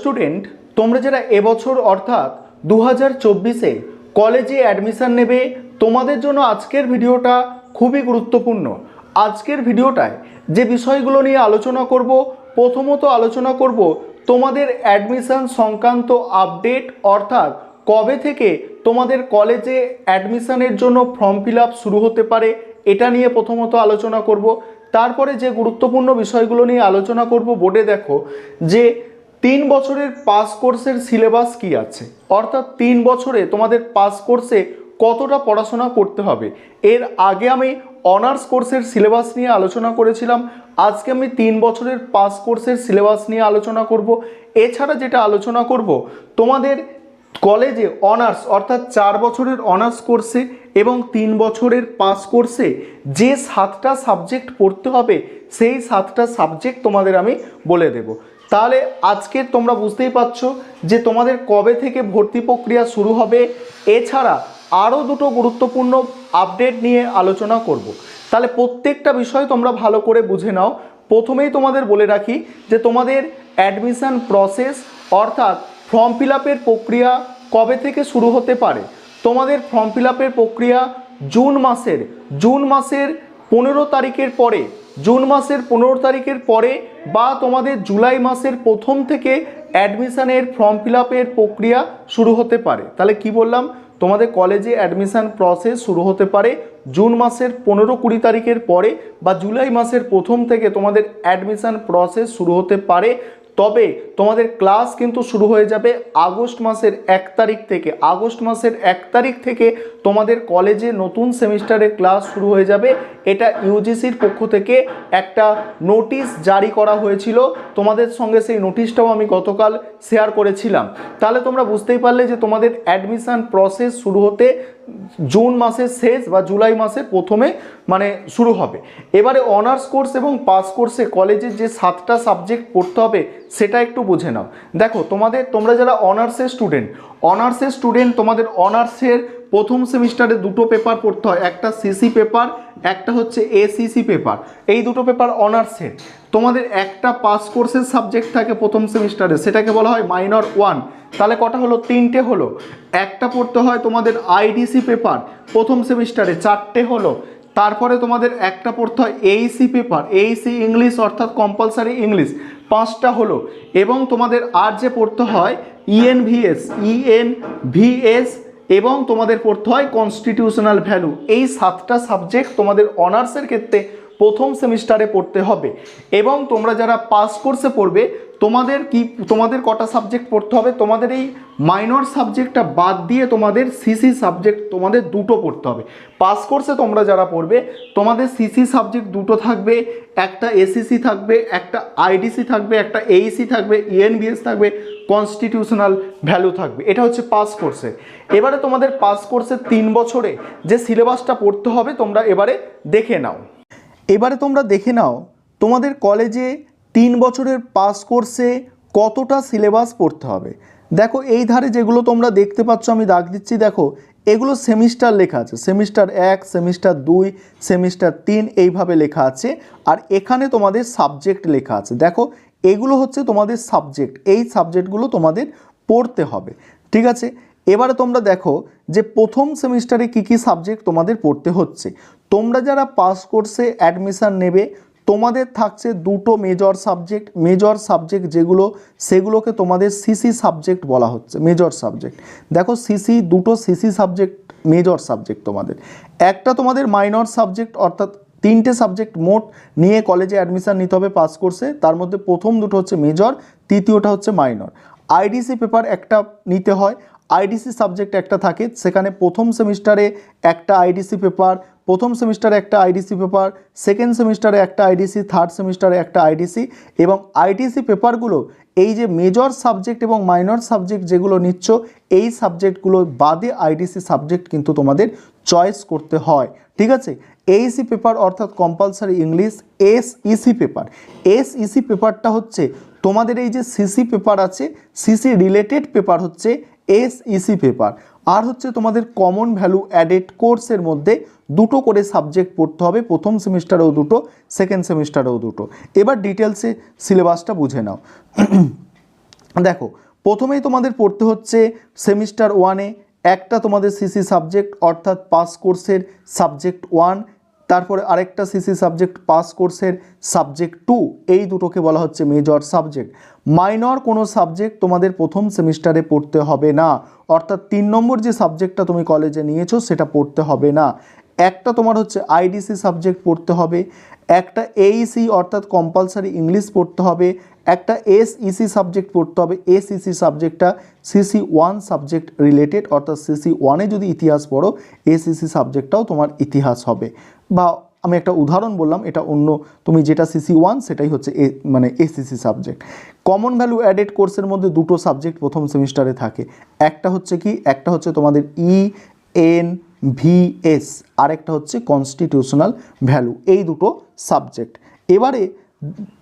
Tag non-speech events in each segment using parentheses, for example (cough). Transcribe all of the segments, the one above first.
Student তোমরা যারা এবছর অর্থাৎ দু হাজার চব্বিশে কলেজে অ্যাডমিশান নেবে, তোমাদের জন্য আজকের ভিডিওটা খুবই গুরুত্বপূর্ণ। আজকের ভিডিওটায় যে বিষয়গুলো নিয়ে আলোচনা করব, প্রথমত আলোচনা করব তোমাদের অ্যাডমিশান সংক্রান্ত আপডেট অর্থাৎ কবে থেকে তোমাদের কলেজে অ্যাডমিশানের জন্য ফর্ম ফিল শুরু হতে পারে, এটা নিয়ে প্রথমত আলোচনা করব। তারপরে যে গুরুত্বপূর্ণ বিষয়গুলো নিয়ে আলোচনা করব, বোর্ডে দেখো যে তিন বছরের পাস কোর্সের সিলেবাস কি আছে? অর্থাৎ তিন বছরে তোমাদের পাস কোর্সে কতটা পড়াশোনা করতে হবে? এর আগে আমি অনার্স কোর্সের সিলেবাস নিয়ে আলোচনা করেছিলাম, আজকে আমি তিন বছরের পাস কোর্সের সিলেবাস নিয়ে আলোচনা করব। এছাড়া যেটা আলোচনা করব, তোমাদের কলেজে অনার্স অর্থাৎ চার বছরের অনার্স কোর্সে এবং তিন বছরের পাস কোর্সে যে সাতটা সাবজেক্ট পড়তে হবে, সেই সাতটা সাবজেক্ট তোমাদের আমি বলে দেব। তাহলে আজকে তোমরা বুঝতেই পারছ যে তোমাদের কবে থেকে ভর্তি প্রক্রিয়া শুরু হবে। এছাড়া আরও দুটো গুরুত্বপূর্ণ আপডেট নিয়ে আলোচনা করব। তাহলে প্রত্যেকটা বিষয় তোমরা ভালো করে বুঝে নাও। প্রথমেই তোমাদের বলে রাখি যে তোমাদের অ্যাডমিশন প্রসেস অর্থাৎ ফর্ম ফিল প্রক্রিয়া কবে থেকে শুরু হতে পারে? তোমাদের ফর্ম ফিল প্রক্রিয়া জুন মাসের। জুন মাসের পনেরো তারিখের পরে, জুন মাসের পনেরো তারিখের পরে বা তোমাদের জুলাই মাসের প্রথম থেকে অ্যাডমিশানের ফর্ম ফিল প্রক্রিয়া শুরু হতে পারে। তাহলে কি বললাম? তোমাদের কলেজে অ্যাডমিশান প্রসেস শুরু হতে পারে জুন মাসের পনেরো কুড়ি তারিখের পরে বা জুলাই মাসের প্রথম থেকে তোমাদের অ্যাডমিশান প্রসেস শুরু হতে পারে তবে তোমাদের ক্লাস কিন্তু শুরু হয়ে যাবে আগস্ট মাসের এক তারিখ থেকে। আগস্ট মাসের এক তারিখ থেকে তোমাদের কলেজে নতুন সেমিস্টারের ক্লাস শুরু হয়ে যাবে। এটা ইউজিসির পক্ষ থেকে একটা নোটিশ জারি করা হয়েছিল। তোমাদের সঙ্গে সেই নোটিশটাও আমি গতকাল শেয়ার করেছিলাম। তাহলে তোমরা বুঝতেই পারলে যে তোমাদের অ্যাডমিশন প্রসেস শুরু হতে জুন মাসের শেষ বা জুলাই মাসের প্রথমে মানে শুরু হবে। এবারে অনার্স কোর্স এবং পাস কোর্সে কলেজের যে সাতটা সাবজেক্ট পড়তে হবে, সেটা একটু বুঝে নাও। দেখো, তোমাদের, তোমরা যারা অনার্সের স্টুডেন্ট অনার্সের স্টুডেন্ট, তোমাদের অনার্সের প্রথম সেমিস্টারে দুটো পেপার পড়তে হয়, একটা সিসি পেপার, একটা হচ্ছে এসিসি পেপার। এই দুটো পেপার অনার্সের তোমাদের একটা পাস কোর্সের সাবজেক্ট থাকে প্রথম সেমিস্টারে, সেটাকে বলা হয় মাইনর ওয়ান। তাহলে কটা হলো? তিনটে হলো। একটা পড়তে হয় তোমাদের আইডিসি পেপার, প্রথম সেমিস্টারে চারটে হলো। তারপরে তোমাদের একটা পড়তে হয় এইসি পেপার এইসি ইংলিশ অর্থাৎ কম্পালসারি ইংলিশ। পাঁচটা হলো, এবং তোমাদের আর যে পড়তে হয় ইএনভিএস ইএনভিএস ইএন ভিএস এবং তোমাদের পড়তে হয় কনস্টিটিউশনাল ভ্যালু এই সাতটা সাবজেক্ট তোমাদের অনার্সের ক্ষেত্রে প্রথম সেমিস্টারে পড়তে হবে। এবং তোমরা যারা পাস কোর্সে পড়বে, তোমাদের কি, তোমাদের কটা সাবজেক্ট পড়তে হবে? তোমাদের এই মাইনর সাবজেক্টটা বাদ দিয়ে তোমাদের সিসি সাবজেক্ট তোমাদের দুটো পড়তে হবে। পাস কোর্সে তোমরা যারা পড়বে, তোমাদের সিসি সাবজেক্ট দুটো থাকবে, একটা এসিসি থাকবে, একটা আইডিসি থাকবে, একটা এইসি থাকবে E ইএনবিএস থাকবে কনস্টিটিউশনাল ভ্যালু থাকবে। এটা হচ্ছে পাস কোর্সে এবারে তোমাদের পাস কোর্সের তিন বছরে যে সিলেবাসটা পড়তে হবে, তোমরা এবারে দেখে নাও। এবারে তোমরা দেখে নাও, তোমাদের কলেজে তিন বছরের পাস কোর্সে কতটা সিলেবাস পড়তে হবে। দেখো, এই ধারে যেগুলো তোমরা দেখতে পাচ্ছ, আমি দাগ দিচ্ছি, দেখো, এগুলো সেমিস্টার লেখা আছে। সেমিস্টার এক, সেমিস্টার দুই, সেমিস্টার তিন, এইভাবে লেখা আছে। আর এখানে তোমাদের সাবজেক্ট লেখা আছে। দেখো, এগুলো হচ্ছে তোমাদের সাবজেক্ট, এই সাবজেক্টগুলো তোমাদের পড়তে হবে। ঠিক আছে? এবারে তোমরা দেখো যে প্রথম সেমিস্টারে কী কী সাবজেক্ট তোমাদের পড়তে হচ্ছে। তোমরা যারা পাস কোর্সে অ্যাডমিশান নেবে, তোমাদের থাকছে দুটো মেজর সাবজেক্ট মেজর সাবজেক্ট যেগুলো, সেগুলোকে তোমাদের সিসি সাবজেক্ট বলা হচ্ছে মেজর সাবজেক্ট দেখো সিসি দুটো সিসি সাবজেক্ট মেজর সাবজেক্ট তোমাদের। একটা তোমাদের মাইনর সাবজেক্ট অর্থাৎ তিনটে সাবজেক্ট মোট নিয়ে কলেজে অ্যাডমিশান নিতে হবে পাস কোর্সে, তার মধ্যে প্রথম দুটো হচ্ছে মেজর তৃতীয়টা হচ্ছে মাইনর আইডিসি পেপার একটা নিতে হয় আইডিসি সাবজেক্ট একটা থাকে, সেখানে প্রথম সেমিস্টারে একটা আইডিসি পেপার, প্রথম সেমিস্টারে একটা আইডিসি পেপার, সেকেন্ড সেমিস্টারে একটা আইডিসি, থার্ড সেমিস্টারে একটা আইডিসি এবং আইডিসি পেপারগুলো এই যে মেজর সাবজেক্ট এবং মাইনর সাবজেক্ট যেগুলো নিচ্ছ, এই সাবজেক্টগুলো বাদে আইডিসি সাবজেক্ট কিন্তু তোমাদের চয়েস করতে হয়। ঠিক আছে? এইসি পেপার অর্থাৎ compulsory English SEC paper SEC পেপারটা হচ্ছে তোমাদের এই যে সিসি পেপার আছে সিসি রিলেটেড পেপার হচ্ছে এস ইসি পেপার আর হচ্ছে তোমাদের কমন ভ্যালু অ্যাডেড কোর্সের মধ্যে দুটো করে সাবজেক্ট পড়তে হবে, প্রথম সেমিস্টারেও দুটো সেকেন্ড সেমিস্টারেও দুটো। এবার ডিটেলসে সিলেবাসটা বুঝে নাও। (clears throat) দেখো, প্রথমেই তোমাদের পড়তে হচ্ছে সেমিস্টার ওয়ানে একটা তোমাদের সিসি সাবজেক্ট অর্থাৎ পাস কোর্সের সাবজেক্ট ওয়ান তারপরে আরেকটা সিসি সাবজেক্ট পাস কোর্সের সাবজেক্ট টু এই দুটোকে বলা হচ্ছে মেজর সাবজেক্ট মাইনর কোনো সাবজেক্ট তোমাদের প্রথম সেমিস্টারে পড়তে হবে না। অর্থাৎ তিন নম্বর যে সাবজেক্টটা তুমি কলেজে নিয়েছো, সেটা পড়তে হবে না। একটা তোমার হচ্ছে আইডিসি সাবজেক্ট পড়তে হবে, একটা এইসি অর্থাৎ কম্পালসারি ইংলিশ পড়তে হবে একটা এসইসি সাবজেক্ট পড়তে হবে। এসইসি সাবজেক্টটা সিসি ওয়ান সাবজেক্ট রিলেটেড অর্থাৎ সিসি ওয়ানে যদি ইতিহাস পড়ো এসইসি সাবজেক্টটাও তোমার ইতিহাস হবে। বা আমি একটা উদাহরণ বললাম, এটা অন্য, তুমি যেটা সিসি ওয়ান সেটাই হচ্ছে এ মানে ACC subject common value added কোর্সের মধ্যে দুটো সাবজেক্ট প্রথম সেমিস্টারে থাকে। একটা হচ্ছে কি? একটা হচ্ছে তোমাদের ই এন ভিএস আরেকটা হচ্ছে কনস্টিটিউশনাল ভ্যালু এই দুটো সাবজেক্ট এবারে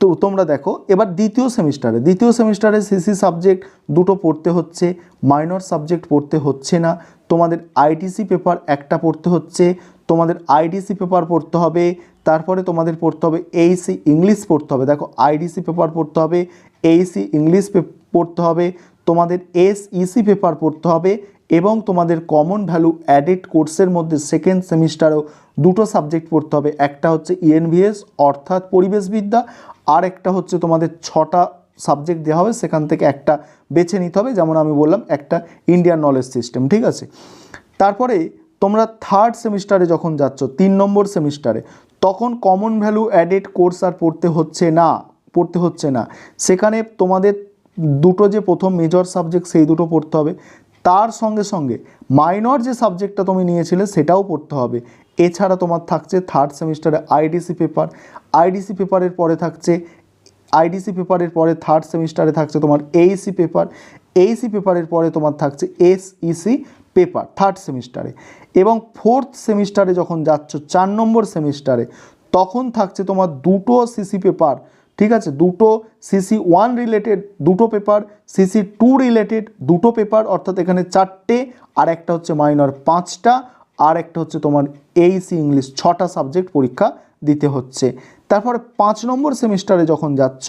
তো তোমরা দেখো, এবার দ্বিতীয় সেমিস্টারে দ্বিতীয় সেমিস্টারে সিসি সাবজেক্ট দুটো পড়তে হচ্ছে, মাইনর সাবজেক্ট পড়তে হচ্ছে না, তোমাদের আইটিসি পেপার একটা পড়তে হচ্ছে, তোমাদের আইডিসি পেপার পড়তে হবে, তারপরে তোমাদের পড়তে হবে এইসি ইংলিশ পড়তে হবে, দেখো আইডিসি পেপার পড়তে হবে এইসি ইংলিশ পড়তে হবে, তোমাদের এসইসি পেপার পড়তে হবে এবং তোমাদের কমন ভ্যালু অ্যাডেড কোর্সের মধ্যে সেকেন্ড সেমিস্টারও দুটো সাবজেক্ট পড়তে হবে। একটা হচ্ছে ইএনভিএস অর্থাৎ পরিবেশবিদ্যা, আর একটা হচ্ছে তোমাদের ছটা সাবজেক্ট দেওয়া হবে, সেখান থেকে একটা বেছে নিতে হবে, যেমন আমি বললাম, একটা ইন্ডিয়ান নলেজ সিস্টেম ঠিক আছে? তারপরে তোমরা থার্ড সেমিস্টারে যখন যাচ্ছ, তিন নম্বর সেমিস্টারে তখন কমন ভ্যালু অ্যাডেড কোর্স আর পড়তে হচ্ছে না, পড়তে হচ্ছে না। সেখানে তোমাদের দুটো যে প্রথম মেজর সাবজেক্ট সেই দুটো পড়তে হবে। তার সঙ্গে সঙ্গে মাইনর যে সাবজেক্টটা তুমি নিয়েছিলে সেটাও পড়তে হবে। এছাড়া তোমার থাকছে থার্ড সেমিস্টারে আইডিসি পেপার আইডিসি পেপারের পরে থাকছে আইডিসি পেপারের পরে থার্ড সেমিস্টারে থাকছে তোমার এইসি পেপার এইসি পেপারের পরে তোমার থাকছে এসইসি পেপার থার্ড সেমিস্টারে এবং ফোর্থ সেমিস্টারে যখন যাচ্ছ, চার নম্বর সেমিস্টারে তখন থাকছে তোমার দুটো সিসি পেপার ঠিক আছে? দুটো সিসি ওয়ান রিলেটেড দুটো পেপার সিসি টু রিলেটেড দুটো পেপার অর্থাৎ এখানে চারটে, আর একটা হচ্ছে মাইনর পাঁচটা, আর একটা হচ্ছে তোমার এইসি ইংলিশ ছটা সাবজেক্ট পরীক্ষা দিতে হচ্ছে। তারপরে পাঁচ নম্বর সেমিস্টারে যখন যাচ্ছ,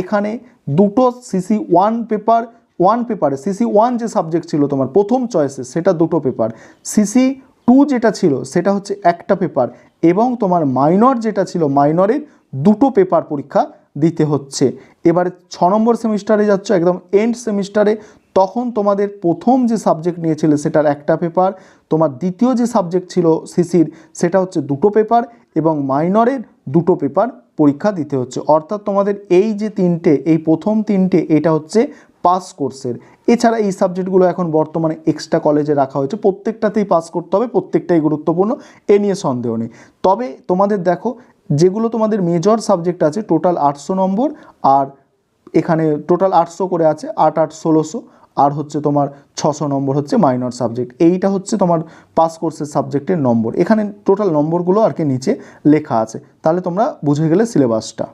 এখানে দুটো সিসি ওয়ান পেপার ওয়ান পেপারে সিসি ওয়ান যে সাবজেক্ট ছিল তোমার প্রথম চয়েসে সেটা দুটো পেপার সিসি টু যেটা ছিল, সেটা হচ্ছে একটা পেপার এবং তোমার মাইনর যেটা ছিল মাইনরের দুটো পেপার পরীক্ষা দিতে হচ্ছে। এবারে ছ নম্বর সেমিস্টারে যাচ্ছ, একদম এন্ড সেমিস্টারে, তখন তোমাদের প্রথম যে সাবজেক্ট নিয়েছিলে সেটার একটা পেপার তোমার দ্বিতীয় যে সাবজেক্ট ছিল সিসির সেটা হচ্ছে দুটো পেপার এবং মাইনরের দুটো পেপার পরীক্ষা দিতে হচ্ছে। অর্থাৎ তোমাদের এই যে তিনটে, এই প্রথম তিনটে, এটা হচ্ছে পাস কোর্সের এছাড়া এই সাবজেক্টগুলো এখন বর্তমানে এক্সট্রা কলেজে রাখা হয়েছে। প্রত্যেকটাতেই পাস করতে হবে, প্রত্যেকটাই গুরুত্বপূর্ণ, এ নিয়ে সন্দেহ নেই। তবে তোমাদের দেখো যেগুলো তোমাদের মেজর সাবজেক্ট আছে টোটাল আটশো নম্বর আর এখানে টোটাল আটশো করে আছে, আট আট ষোলোশো। আর হচ্ছে তোমার ছশো নম্বর হচ্ছে মাইনর সাবজেক্ট এইটা হচ্ছে তোমার পাস কোর্সের সাবজেক্টের নম্বর। এখানে টোটাল নম্বরগুলো আর কি নিচে লেখা আছে। তাহলে তোমরা বুঝে গেলে সিলেবাসটা